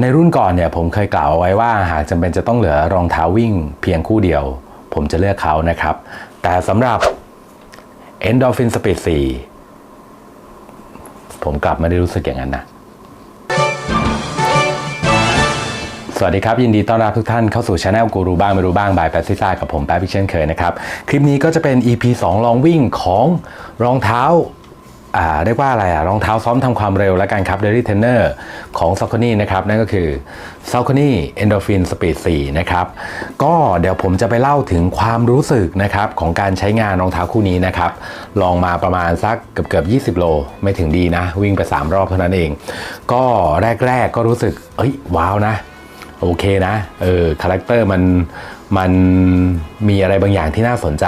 ในรุ่นก่อนเนี่ยผมเคยกล่าวเอาไว้ว่าหากจำเป็นจะต้องเหลือรองเท้าวิ่งเพียงคู่เดียว ผมจะเลือกเขานะครับ แต่สำหรับ Endorphin Speed 4 ผมกลับไม่ได้รู้สึกอย่างนั้นนะ สวัสดีครับ ยินดีต้อนรับทุกท่านเข้าสู่ช anel กูรูบ้างไม่รู้บ้างบายแปซิซ่ากับผมแป๊บอีกเช่นเคยนะครับ คลิปนี้ก็จะเป็น EP 2 ลองวิ่งของรองเท้า เรียกว่าอะไรอะรองเท้าซ้อมทำความเร็วและกันครับ Daily Trainer ของ s a u c o n y นะครับ นั่นก็คือ s a u c o n y Endorphin Speed 4 นะครับ ก็เดี๋ยวผมจะไปเล่าถึงความรู้สึกนะครับ ของการใช้งานรองเท้าคู่นี้นะครับ ลองมาประมาณสักเกือบเกือบ20 โล ไม่ถึงดีนะ วิ่งไป 3 รอบเท่านั้นเอง ก็แรกๆก็รู้สึก เอ้ย ว้าวนะ โอเคนะ เออ คาแรคเตอร์มันมันมีอะไรบางอย่างที่น่าสนใจ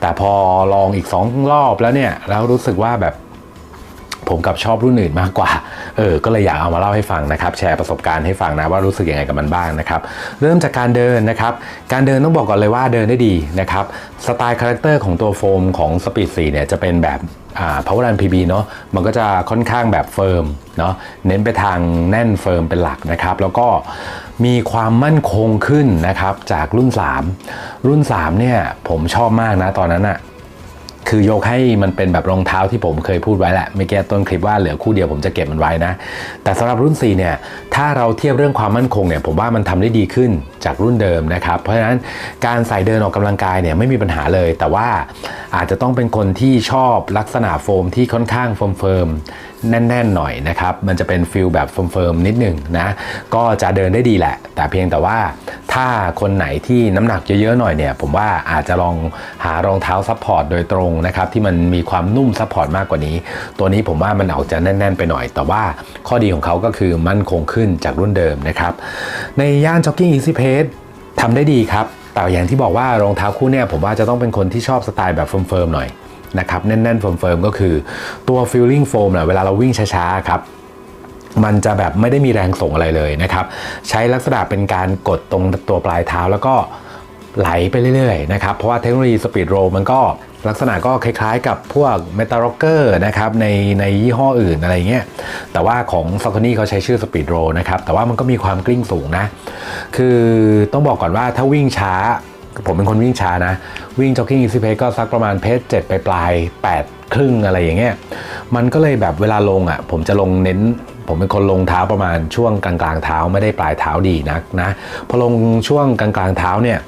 แต่พอลองอีกสองรอบแล้วเนี่ย แล้วรู้สึกว่าแบบ ผมกับชอบรุ่นอื่นมากกว่า เออ ก็เลยอยากเอามาเล่าให้ฟังนะครับ แชร์ประสบการณ์ให้ฟังนะว่ารู้สึกยังไงกับมันบ้างนะครับ เริ่มจากการเดินนะครับ การเดินต้องบอกก่อนเลยว่าเดินได้ดีนะครับ สไตล์คาแรคเตอร์ของตัวโฟมของ Speed 4เนี่ยจะเป็นแบบอ่า Power Run PB เนาะมันก็จะค่อนข้างแบบเฟิร์มเนาะเน้นไปทางแน่นเฟิร์มเป็นหลักนะครับ แล้วก็มีความมั่นคงขึ้นนะครับจากรุ่น 3 รุ่น3เนี่ยผมชอบมากนะตอนนั้นอะ คือยกให้มันเป็นแบบรองเท้าที่ผมเคยพูดไว้แหละไม่แก้ต้นคลิปว่าเหลือคู่เดียวผมจะเก็บมันไว้นะ แต่สำหรับรุ่น 4 เนี่ย ถ้าเราเทียบเรื่องความมั่นคงเนี่ย ผมว่ามันทำได้ดีขึ้นจากรุ่นเดิมนะครับ เพราะฉะนั้นการใส่เดินออกกำลังกายเนี่ยไม่มีปัญหาเลย แต่ว่าอาจจะต้องเป็นคนที่ชอบลักษณะโฟมที่ค่อนข้างเฟิร์ม แน่นๆหน่อยนะครับ มันจะเป็นฟิลแบบเฟิร์มๆนิดหนึ่งนะ ก็จะเดินได้ดีแหละ แต่เพียงแต่ว่าถ้าคนไหนที่น้ำหนักเยอะๆหน่อยเนี่ย ผมว่าอาจจะลองหารองเท้าซัพพอร์ตโดยตรงนะครับ ที่มันมีความนุ่มซัพพอร์ตมากกว่านี้ ตัวนี้ผมว่ามันออกจะแน่น ๆ ไปหน่อย แต่ว่าข้อดีของเขาก็คือมั่นคงขึ้นจากรุ่นเดิมนะครับ ในย่าน Jogging Easy Pace ทำได้ดีครับแต่อย่างที่บอกว่ารองเท้าคู่เนี่ยผมว่าจะต้องเป็นคนที่ชอบสไตล์แบบเฟิร์มๆหน่อย นะครับแน่นๆเฟิร์มๆก็คือตัว feeling foam นะเวลาเราวิ่งช้าๆครับมันจะแบบไม่ได้มีแรงส่งอะไรเลยนะครับ ใช้ลักษณะเป็นการกดตรงตัวปลายเท้าแล้วก็ไหลไปเรื่อยๆนะครับ เพราะว่าเทคโนโลยีสปีดโรมันก็ลักษณะก็คล้ายๆกับพวกเมตาล็อกเกอร์นะครับในในยี่ห้ออื่นอะไรเงี้ยแต่ว่าของซ a ค o นี่เขาใช้ชื่อสปีดโรนะครับ แต่ว่ามันก็มีความกลิ้งสูงนะ คือต้องบอกก่อนว่าถ้าวิ่งช้า ผมเป็นคนวิ่งช้านะ วิ่งจ็อกกิ้งอีซี่เพก็สักประมาณเพจเจ็ดไปปลายแปดครึ่งอะไรอย่างเงี้ยมันก็เลยแบบเวลาลงอะ ผมจะลงเน้น ผมเป็นคนลงเท้าประมาณช่วงกลางกลางๆเท้าไม่ได้ปลายเท้าดีนักนะพอลงช่วงกลางกลางๆเท้าเนี่ย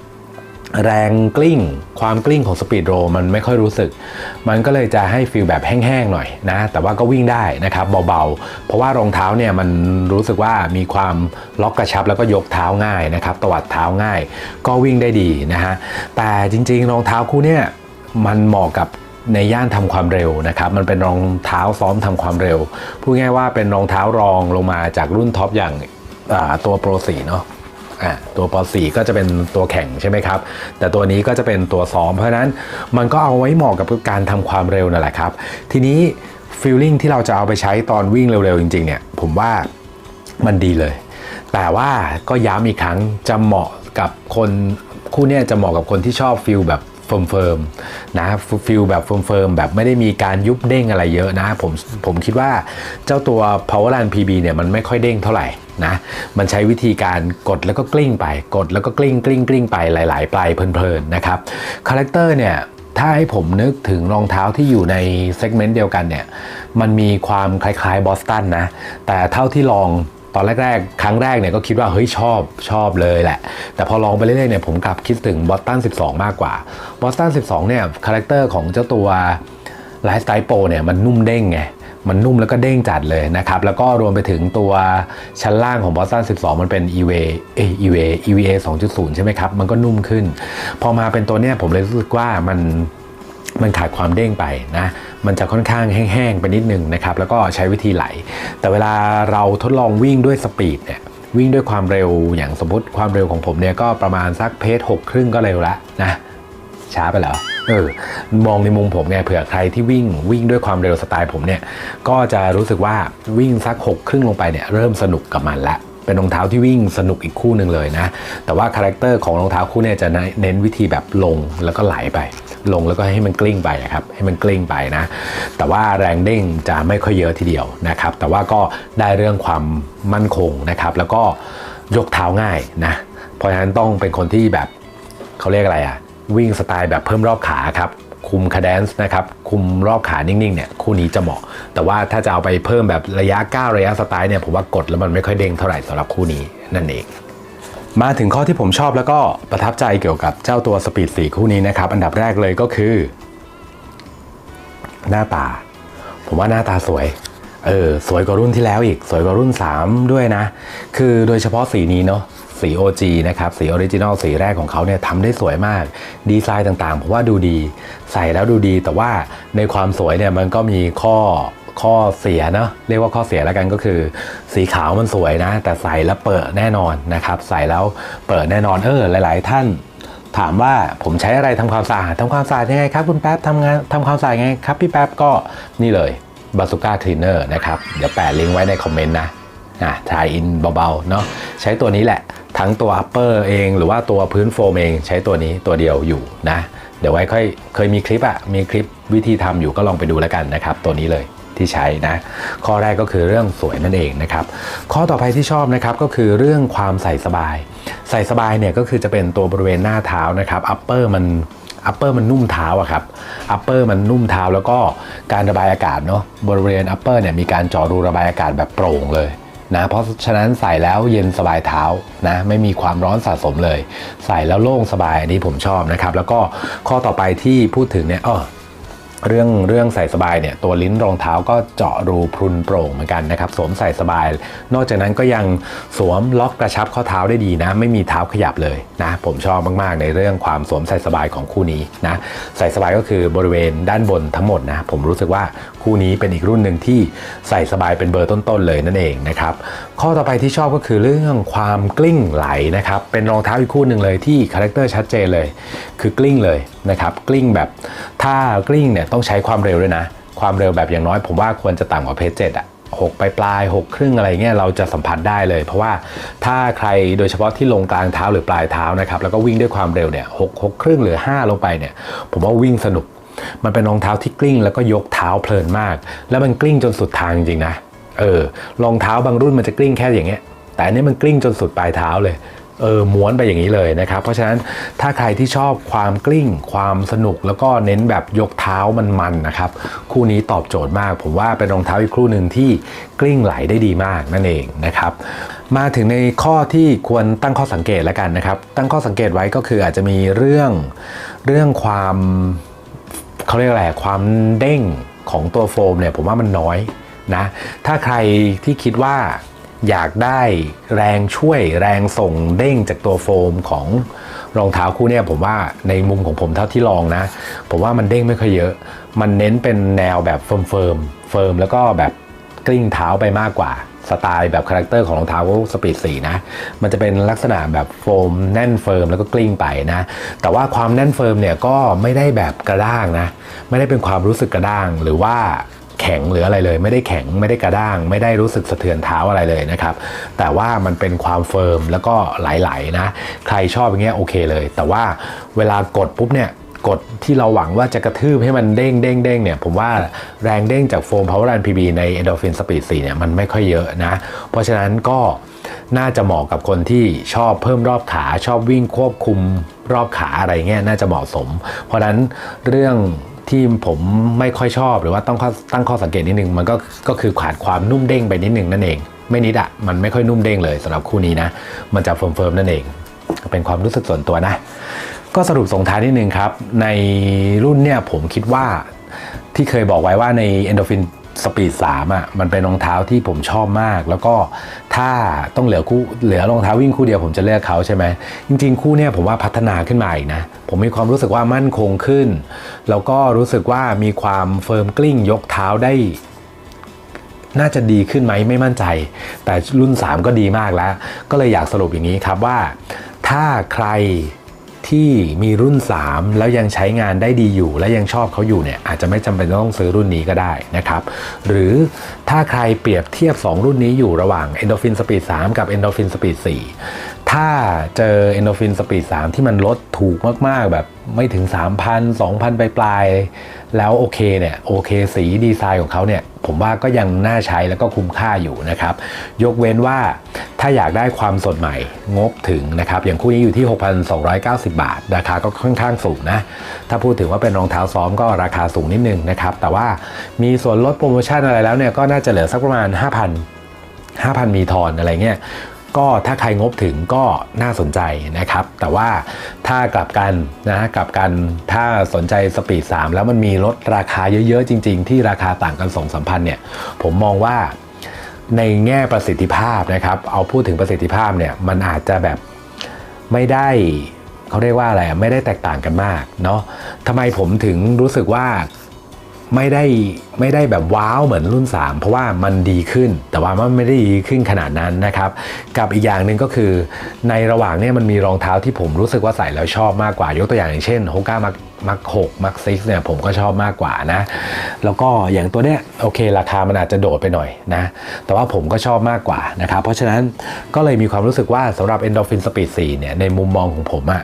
แรงกลิ้ง ความกลิ้งของสปีดโรมันไม่ค่อยรู้สึก มันก็เลยจะให้ฟีลแบบแห้งๆหน่อยนะ แต่ว่าก็วิ่งได้นะครับเบาๆ เพราะว่ารองเท้าเนี่ยมันรู้สึกว่ามีความล็อกกระชับแล้วก็ยกเท้าง่ายนะครับตวัดเท้าง่าย ก็วิ่งได้ดีนะฮะ แต่จริงๆรองเท้าคู่เนี่ยมันเหมาะกับในย่านทำความเร็วนะครับ มันเป็นรองเท้าซ้อมทำความเร็ว พูดง่ายว่าเป็นรองเท้ารองลงมาจากรุ่นท็อปอย่างตัวโปรสีเนาะ อะตัวป .4 ก็จะเป็นตัวแข่งใช่ไหมครับ แต่ตัวนี้ก็จะเป็นตัวซ้อม เพราะนั้นมันก็เอาไว้เหมาะกับการทำความเร็วนั่นแหละครับ ทีนี้ฟิลลิ่งที่เราจะเอาไปใช้ตอนวิ่งเร็วๆจริงๆเนี่ยผมว่ามันดีเลย แต่ว่าก็ย้ำอีกครั้งจะเหมาะกับคนคู่นี้จะเหมาะกับคนที่ชอบฟิลแบบ เฟิร์มๆนะฟิลแบบเฟิร์มๆแบบไม่ได้มีการยุบเด้งอะไรเยอะนะผมผมคิดว่าเจ้าตัว Power Run PB เนี่ยมันไม่ค่อยเด้งเท่าไหร่นะมันใช้วิธีการกดแล้วก็กลิ้งไป กดแล้วก็กลิ้งกลิ้งกลิ้งไปหลาย ๆ ปลายเพลินๆนะครับคาแรคเตอร์เนี่ยถ้าให้ผมนึกถึงรองเท้าที่อยู่ในเซกเมนต์เดียวกันเนี่ยมันมีความคล้ายๆบอสตันนะแต่เท่าที่ลอง ตอนแรกๆ ครั้งแรกเนี่ยก็คิดว่าเฮ้ยชอบชอบเลยแหละ แต่พอลองไปเรื่อยๆเนี่ยผมกลับคิดถึงบอสตัน 12 มากกว่าบอสตัน 12 เนี่ยคาแรคเตอร์ของเจ้าตัวไลฟ์สไตล์โปรเนี่ยมันนุ่มเด้งไงมันนุ่มแล้วก็เด้งจัดเลยนะครับ แล้วก็รวมไปถึงตัวชั้นล่างของบอสตัน12 มันเป็น EVA เอ EVA EVA 2.0 ใช่ไหมครับ มันก็นุ่มขึ้น พอมาเป็นตัวเนี้ยผมเลยรู้สึกว่ามัน มันขาดความเด้งไปนะมันจะค่อนข้างแห้งๆไปนิดนึงนะครับแล้วก็ใช้วิธีไหล แต่เวลาเราทดลองวิ่งด้วยสปีดเนี่ยวิ่งด้วยความเร็วอย่างสมมติความเร็วของผมเนี่ยก็ประมาณสักเพจหกครึ่งก็เร็วล้วนะช้าไปเหรอเออมองในมุมผมไงเผื่อใครที่วิ่งวิ่งด้วยความเร็วสไตล์ผมเนี่ยก็จะรู้สึกว่าวิ่งสักหกครึ่งลงไปเนี่ยเริ่มสนุกกับมันละเป็นรองเท้าที่วิ่งสนุกอีกคู่หนึ่งเลยนะ แต่ว่าคาแรคเตอร์ของรองเท้าคู่เนี่ยจะเน้นวิธีแบบลงแล้วก็ไหลไป ลงแล้วก็ให้มันกลิ้งไปอะครับให้มันกลิ้งไปนะ แต่ว่าแรงเด้งจะไม่ค่อยเยอะทีเดียวนะครับ แต่ว่าก็ได้เรื่องความมั่นคงนะครับ แล้วก็ยกเท้าง่ายนะ เพราะฉะนั้นต้องเป็นคนที่แบบเขาเรียกอะไรอะวิ่งสไตล์แบบเพิ่มรอบขาครับคุมคาแดนซ์นะครับคุมรอบขานิ่งๆเนี่ยคู่นี้จะเหมาะ แต่ว่าถ้าจะเอาไปเพิ่มแบบระยะก้าวระยะสไตล์เนี่ยผมว่ากดแล้วมันไม่ค่อยเด้งเท่าไหร่สำหรับคู่นี้นั่นเอง มาถึงข้อที่ผมชอบแล้วก็ประทับใจเกี่ยวกับเจ้าตัวสปีด4คู่นี้นะครับ อันดับแรกเลยก็คือ หน้าตา ผมว่าหน้าตาสวย เออ สวยกว่ารุ่นที่แล้วอีก สวยกว่ารุ่น 3 ด้วยนะ คือโดยเฉพาะสีนี้เนาะสี OG นะครับ สีออริจินอลสีแรกของเขาเนี่ยทำได้สวยมาก ดีไซน์ต่างๆ ผมว่าดูดี ใส่แล้วดูดี แต่ว่าในความสวยเนี่ยมันก็มีข้อ ข้อเสียเนาะเรียกว่าข้อเสียแล้วกันก็คือ สีขาวมันสวยนะ แต่ใส่แล้วเปิดแน่นอนนะครับ ใส่แล้วเปิดแน่นอนเออหลาย ๆ ท่านถามว่าผมใช้อะไรทำความสะอาดทำความสะอาดยังไงครับคุณแป๊บทำงานทำความสะอาดยังไงครับพี่แป๊บก็นี่เลยบาสุก้าคลีนเนอร์นะครับ เดี๋ยวแปะลิงก์ไว้ในคอมเมนต์นะอะทายอินเบาๆเนาะใช้ตัวนี้แหละ ทั้งตัว upper เอง หรือว่าตัวพื้นโฟมเอง ใช้ตัวนี้ตัวเดียวอยู่นะ เดี๋ยวไว้ค่อยเคยมีคลิปอะมีคลิปวิธีทำอยู่ก็ลองไปดูแล้วกันนะครับ ตัวนี้เลย ที่ใช้นะข้อแรกก็คือเรื่องสวยนั่นเองนะครับข้อต่อไปที่ชอบนะครับก็คือเรื่องความใส่สบาย ใส่สบายเนี่ยก็คือจะเป็นตัวบริเวณหน้าเท้านะครับ upper มันอัปเปอร์มันนุ่มเท้าอะครับอัปเปอร์มันนุ่มเท้าแล้วก็การระบายอากาศเนาะบริเวณอัปเปอร์เนี่ยมีการจาะรูระบายอากาศแบบโปร่งเลยนะเพราะฉะนั้นใส่แล้วเย็นสบายเท้านะไม่มีความร้อนสะสมเลย ใส่แล้วโล่งสบายอันนี้ผมชอบนะครับ แล้วก็ข้อต่อไปที่พูดถึงเนี่ยอ้อ เรื่องเรื่องใส่สบายเนี่ยตัวลิ้นรองเท้าก็เจาะรูพรุนโปร่งเหมือนกันนะครับสวมใส่สบาย นอกจากนั้นก็ยังสวมล็อกกระชับข้อเท้าได้ดีนะ ไม่มีเท้าขยับเลยนะ ผมชอบมากๆในเรื่องความสวมใส่สบายของคู่นี้นะใส่สบายก็คือบริเวณด้านบนทั้งหมดนะ ผมรู้สึกว่า คู่นี้เป็นอีกรุ่นหนึ่งที่ใส่สบายเป็นเบอร์ต้นๆเลยนั่นเองนะครับข้อต่อไปที่ชอบก็คือเรื่องความกลิ้งไหลนะครับเป็นรองเท้าอีกคู่หนึ่งเลยที่คาแรคเตอร์ชัดเจนเลย คือกลิ้งเลยนะครับกลิ้งแบบถ้ากลิ้งเนี่ยต้องใช้ความเร็วด้วยนะ ความเร็วแบบอย่างน้อย ผมว่าควรจะต่ำกว่าเพจเจ็ดอะหกปลายปลายหกครึ่งอะไรเงี้ยเราจะสัมผัสได้เลย เพราะว่าถ้าใครโดยเฉพาะที่ลงกลางเท้าหรือปลายเท้านะครับแล้วก็วิ่งด้วยความเร็วเนี่ยหกหกครึ่งหรือ 5 ลงไปเนี่ยผมว่าวิ่งสนุก มันเป็นรองเท้าที่กลิ้งแล้วก็ยกเท้าเพลินมาก แล้วมันกลิ้งจนสุดทางจริงๆนะ เออ รองเท้าบางรุ่นมันจะกลิ้งแค่อย่างเงี้ย แต่อันนี้มันกลิ้งจนสุดปลายเท้าเลย เออ ม้วนไปอย่างนี้เลยนะครับ เพราะฉะนั้นถ้าใครที่ชอบความกลิ้ง ความสนุก แล้วก็เน้นแบบยกเท้ามันๆนะครับ คู่นี้ตอบโจทย์มาก ผมว่าเป็นรองเท้าอีกคู่หนึ่งที่กลิ้งไหลได้ดีมากนั่นเองนะครับมาถึงในข้อที่ควรตั้งข้อสังเกตแล้วกันนะครับ ตั้งข้อสังเกตไว้ก็คืออาจจะมีเรื่องเรื่องความ เขาเรียกอะไรความเด้งของตัวโฟมเนี่ยผมว่ามันน้อยนะถ้าใครที่คิดว่าอยากได้แรงช่วยแรงส่งเด้งจากตัวโฟมของรองเท้าคู่เนี่ยผมว่าในมุมของผมเท่าที่ลองนะ ผมว่ามันเด้งไม่ค่อยเยอะ มันเน้นเป็นแนวแบบเฟิร์มเฟิร์มเฟิร์มแล้วก็แบบกลิ้งเท้าไปมากกว่า สไตล์แบบคาแรคเตอร์ของรองเท้าสปีดสีนะ มันจะเป็นลักษณะแบบโฟมแน่นเฟิร์มแล้วก็กลิ้งไปนะ แต่ว่าความแน่นเฟิร์มเนี่ยก็ไม่ได้แบบกระด้างนะ ไม่ได้เป็นความรู้สึกกระด้าง หรือว่าแข็งหรืออะไรเลย ไม่ได้แข็งไม่ได้กระด้าง ไม่ได้รู้สึกสะเทือนเท้าอะไรเลยนะครับ แต่ว่ามันเป็นความเฟิร์มแล้วก็ไหลๆนะ ใครชอบอย่างเงี้ยโอเคเลย แต่ว่าเวลากดปุ๊บเนี่ย กดที่เราหวังว่าจะกระทืบให้มันเด้งเด้งเด้งเนี่ย ผมว่าแรงเด้งจากโฟม Power Run PB ใน Endorphin Speed 4เนี่ยมันไม่ค่อยเยอะนะ เพราะฉะนั้นก็น่าจะเหมาะกับคนที่ชอบเพิ่มรอบขาชอบวิ่งควบคุมรอบขาอะไรเงี้ยน่าจะเหมาะสม เพราะฉะนั้นเรื่องที่ผมไม่ค่อยชอบหรือว่าต้องตั้งข้อสังเกตนิดนึง มันก็ก็คือขาดความนุ่มเด้งไปนิดนึงนั่นเอง ไม่นิดอะมันไม่ค่อยนุ่มเด้งเลยสำหรับคู่นี้นะ มันจะเฟิร์มๆนั่นเอง เป็นความรู้สึกส่วนตัวนะ ก็สรุปส่งท้ายนิดนึงครับ ในรุ่นเนี่ยผมคิดว่าที่เคยบอกไว้ว่าใน Endorphin Speed 3อะมันเป็นรองเท้าที่ผมชอบมาก แล้วก็ถ้าต้องเหลือคู่เหลือรองเท้าวิ่งคู่เดียวผมจะเลือกเขาใช่ไหมจริง ๆ คู่เนี่ยผมว่าพัฒนาขึ้นมาอีกนะ ผมมีความรู้สึกว่ามั่นคงขึ้น แล้วก็รู้สึกว่ามีความเฟิร์มกลิ้งยกเท้าได้ น่าจะดีขึ้นไหมไม่มั่นใจ แต่รุ่น 3 ก็ดีมากแล้ว ก็เลยอยากสรุปอย่างนี้ครับว่า ถ้าใคร ที่มีรุ่น 3 แล้วยังใช้งานได้ดีอยู่ และยังชอบเขาอยู่เนี่ยอาจจะไม่จำเป็นต้องซื้อรุ่นนี้ก็ได้นะครับ หรือถ้าใครเปรียบเทียบ 2 รุ่นนี้อยู่ระหว่าง Endorphin Speed 3 กับ Endorphin Speed 4 ถ้าเจอ Endorphin Speed 3 ที่มันลดถูกมาก ๆ แบบไม่ถึง 3,000 2,000 ปลายๆ แล้วโอเคเนี่ยโอเคสีดีไซน์ของเขาเนี่ยผมว่าก็ยังน่าใช้แล้วก็คุ้มค่าอยู่นะครับ ยกเว้นว่าถ้าอยากได้ความสดใหม่งบถึงนะครับ อย่างคู่นี้อยู่ที่ 6,290 บาท ราคาก็ค่อนข้างสูงนะ ถ้าพูดถึงว่าเป็นรองเท้าซ้อมก็ราคาสูงนิดนึงนะครับ แต่ว่ามีส่วนลดโปรโมชั่นอะไรแล้วเนี่ยก็น่าจะเหลือสักประมาณ 5,000 5,000 มีทอนอะไรเงี้ย ก็ถ้าใครงบถึงก็น่าสนใจนะครับ แต่ว่าถ้ากลับกันนะกลับกันถ้าสนใจสปีด 3 แล้วมันมีลดราคาเยอะ ๆ จริง ๆ ที่ราคาต่างกัน2 3พันเนี่ยผมมองว่าในแง่ประสิทธิภาพนะครับ เอาพูดถึงประสิทธิภาพเนี่ยมันอาจจะแบบไม่ได้เขาเรียกว่าอะไรไม่ได้แตกต่างกันมากเนาะทำไมผมถึงรู้สึกว่า ไม่ได้ไม่ได้แบบว้าวเหมือนรุ่น 3 เพราะว่ามันดีขึ้น แต่ว่ามันไม่ได้ดีขึ้นขนาดนั้นนะครับ กับอีกอย่างหนึ่งก็คือ ในระหว่างเนี้มันมีรองเท้าที่ผมรู้สึกว่าใส่แล้วชอบมากกว่ายกตัวอย่างอย่างเช่นโฮก้ามักมักหกมักซิกเนี่ยผมก็ชอบมากกว่านะ แล้วก็อย่างตัวเนี้ยโอเค ราคามันอาจจะโดดไปหน่อยนะ แต่ว่าผมก็ชอบมากกว่านะครับ เพราะฉะนั้นก็เลยมีความรู้สึกว่าสำหรับ Endorphin Speed 4เนี่ยในมุมมองของผมอะ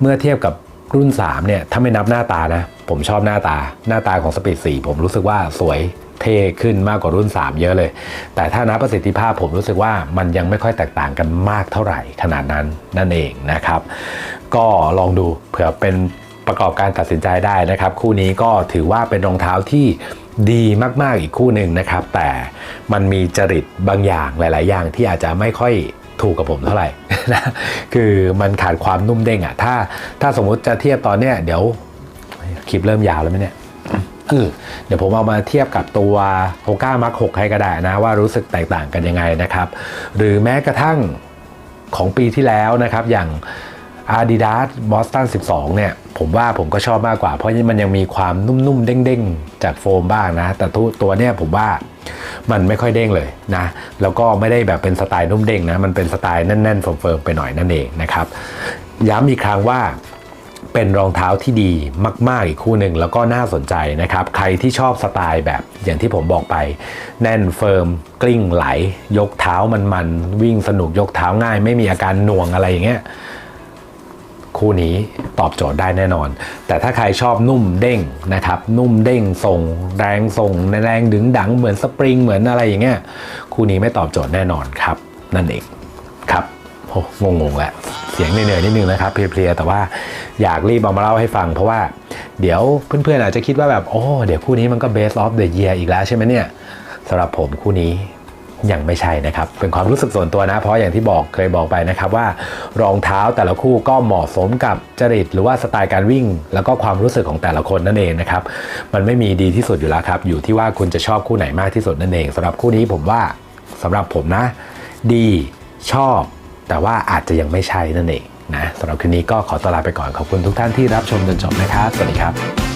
เมื่อเทียบกับ รุ่น3เนี่ยถ้าไม่นับหน้าตานะ ผมชอบหน้าตา หน้าตาของ Speed 4ผมรู้สึกว่าสวยเท่ขึ้นมากกว่ารุ่น 3 เยอะเลย แต่ถ้านับประสิทธิภาพผมรู้สึกว่ามันยังไม่ค่อยแตกต่างกันมากเท่าไหร่ขนาดนั้นนั่นเองนะครับ ก็ลองดูเผื่อเป็นประกอบการตัดสินใจได้นะครับ คู่นี้ก็ถือว่าเป็นรองเท้าที่ดีมาก ๆ อีกคู่หนึ่งนะครับ แต่มันมีจริตบางอย่างหลาย ๆ อย่างที่อาจจะไม่ค่อย ถูกกับผมเท่าไหร่นะคือมันขาดความนุ่มเด้งอะถ้าถ้าสมมุติจะเทียบตอนเนี้ยเดี๋ยวคลิปเริ่มยาวแล้วไหมเนี่ยเออเดี๋ยวผมเอามาเทียบกับตัวโฮก้ามัก6ให้ก็ได้นะว่ารู้สึกแตกต่างกันยังไงนะครับ หรือแม้กระทั่งของปีที่แล้วนะครับอย่าง Adidas Boston 12 เนี่ย ผมว่าผมก็ชอบมากกว่า เพราะมันยังมีความนุ่มๆ เด้งๆ จากโฟมบ้างนะ แต่ตัวตัวเนี่ยผมว่ามันไม่ค่อยเด้งเลยนะ แล้วก็ไม่ได้แบบเป็นสไตล์นุ่มเด้งนะ มันเป็นสไตล์แน่นๆเฟิร์มๆไปหน่อยนั่นเองนะครับ ย้ำอีกครั้งว่าเป็นรองเท้าที่ดีมากๆอีกคู่หนึ่งแล้วก็น่าสนใจนะครับ ใครที่ชอบสไตล์แบบอย่างที่ผมบอกไป แน่นเฟิร์มกลิ้งไหล ยกเท้ามันๆวิ่งสนุกยกเท้าง่าย ไม่มีอาการหน่วงอะไรอย่างเงี้ย คู่นี้ตอบโจทย์ได้แน่นอน แต่ถ้าใครชอบนุ่มเด้งนะครับ นุ่มเด้งส่งแรงส่งแรงดึงดังเหมือนสปริงเหมือนอะไรอย่างเงี้ยคู่นี้ไม่ตอบโจทย์แน่นอนครับ นั่นเองครับโอ้งงๆแหละเสียงเหนื่อยๆนิดนึงนะครับเพลียๆแต่ว่าอยากรีบเอามาเล่าให้ฟัง เพราะว่าเดี๋ยวเพื่อนๆอาจจะคิดว่าแบบโอ้เดี๋ยวคู่นี้มันก็ best of the year อีกแล้วใช่ไหมเนี่ยสำหรับผมคู่นี้ ยังไม่ใช่นะครับ เป็นความรู้สึกส่วนตัวนะ เพราะอย่างที่บอกเคยบอกไปนะครับว่า รองเท้าแต่ละคู่ก็เหมาะสมกับจริต หรือว่าสไตล์การวิ่ง แล้วก็ความรู้สึกของแต่ละคนนั่นเองนะครับ มันไม่มีดีที่สุดอยู่แล้วครับ อยู่ที่ว่าคุณจะชอบคู่ไหนมากที่สุดนั่นเองสำหรับคู่นี้ผมว่าสำหรับผมนะ ดีชอบ แต่ว่าอาจจะยังไม่ใช่นั่นเองนะสำหรับคืนนี้ก็ขอตลาไปก่อนขอบคุณทุกท่านที่รับชมจนจบนะครับ สวัสดีครับ